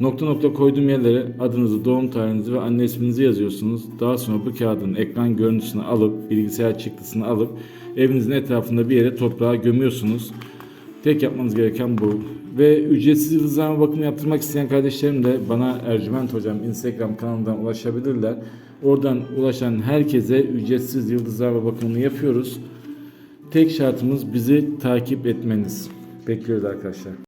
Nokta nokta koyduğum yerlere adınızı, doğum tarihinizi ve anne isminizi yazıyorsunuz. Daha sonra bu kağıdın ekran görüntüsünü alıp, bilgisayar çıktısını alıp evinizin etrafında bir yere toprağa gömüyorsunuz. Tek yapmanız gereken bu. Ve ücretsiz yıldızlama bakımı yaptırmak isteyen kardeşlerim de bana Ercüment Hocam Instagram kanalından ulaşabilirler. Oradan ulaşan herkese ücretsiz yıldızlama bakımını yapıyoruz. Tek şartımız bizi takip etmeniz. Bekliyoruz arkadaşlar.